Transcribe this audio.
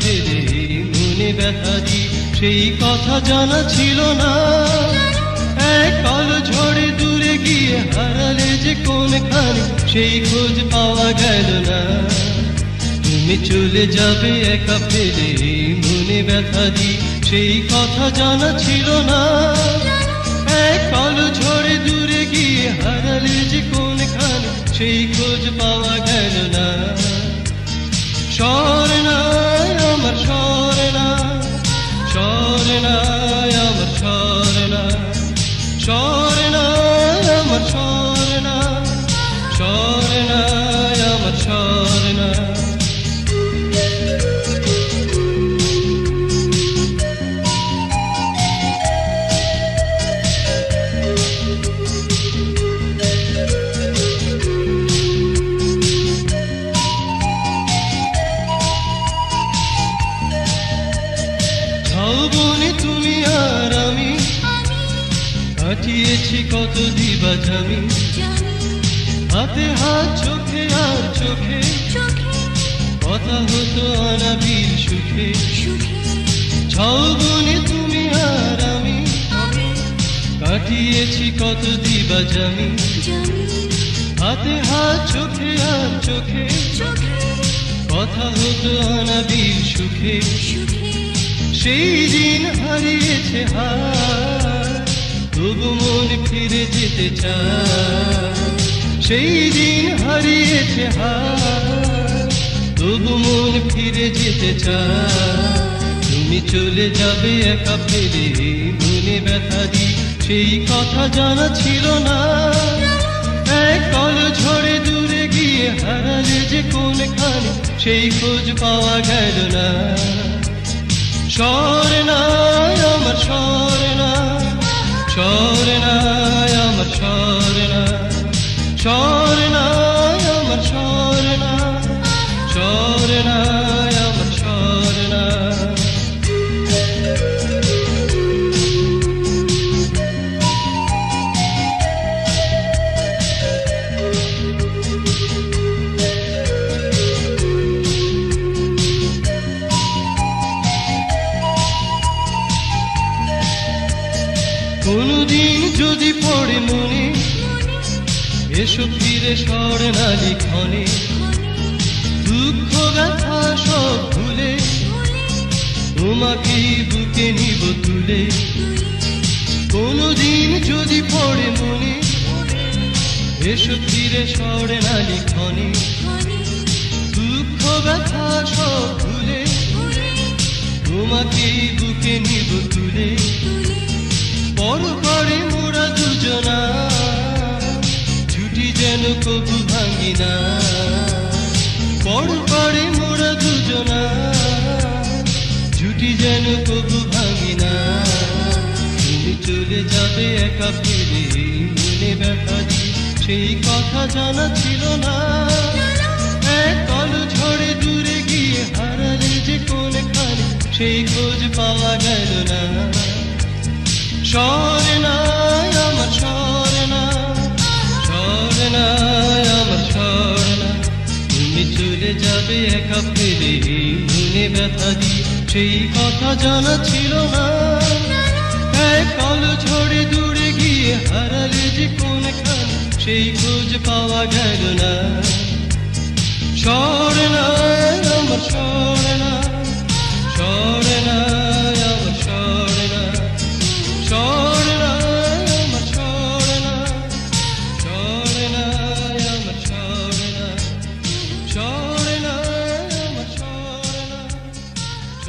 ফেলে মনে ব্যথা দি সেই কথা জানা ছিল না। এক কালো ঝড়ে দূরে গিয়ে হারালে যে কোনখানে, সেই খোঁজ পাওয়া গেল না। তুমি চলে যাবে একা ফেলে মনে ব্যথা দি সেই কথা জানা ছিল না। এক কালো ঝড়ে দূরে গিয়ে হারালে যে কোন কোনখানে, সেই খোঁজ পাওয়া স্বর্ণায় আমার স্বর্ণা স্বর্ণায় কাটিয়েছি কত দিবাজামি হাতে হাত, চোখে আর চোখে। কথা হতো অনাবিল সুখে। ছাউবনে তুমি আর আমি। কাটিয়েছি কত দিবাজামি হাতে হাত, চোখে আর চোখে। কথা হতো অনাবিল সুখে। সেই দিন হারিয়েছে হার। তবু মন ফিরে যেতে চায়। সেই দিন হারিয়েছে হার। তবু মন ফিরে যেতে চায়। তুমি চলে যাবে একা ফেলে, মনে ব্যথা দি। সেই কথা জানা ছিল না। এক কল ঝড়ে দূরে গিয়ে হারালে যে কোনখানে, সেই খোঁজ পাওয়া গেল না। স্বর্ণায় আমার স্বর্ণা başıma çarine মনে এসো ফিরে স্বর্ণালী ক্ষণে। দুঃখ ব্যথা সব ভুলে। তোমাকে বুকে নিব তুলে। কোনদিন যদি পড়ে মনে। এসো ফিরে স্বর্ণালী ক্ষণে। দুঃখ ব্যথা সব ভুলে। তোমাকে বুকে নিব তুলে। কবু ভাঙি না মোরা দুজনা। ছুটি যেন কবু ভাঙি না তুমি চলে যাবে একা ফেলে, মনে ব্যথা সেই কথা জানা ছিল না। সেই খোঁজ পাওয়া গেল না। স্বর্ণায় আমার স্বর্ণা স্বর্ণায় আমার তুমি চলে যাবে একা ফেলে মনে ব্যথা সেই কথা জানা ছিল না। এক কল ঝড়ে দূরে গিয়ে হারালে যে কোনখানে, সেই খোঁজ পাওয়া গেল না। আমার স্বর্ণা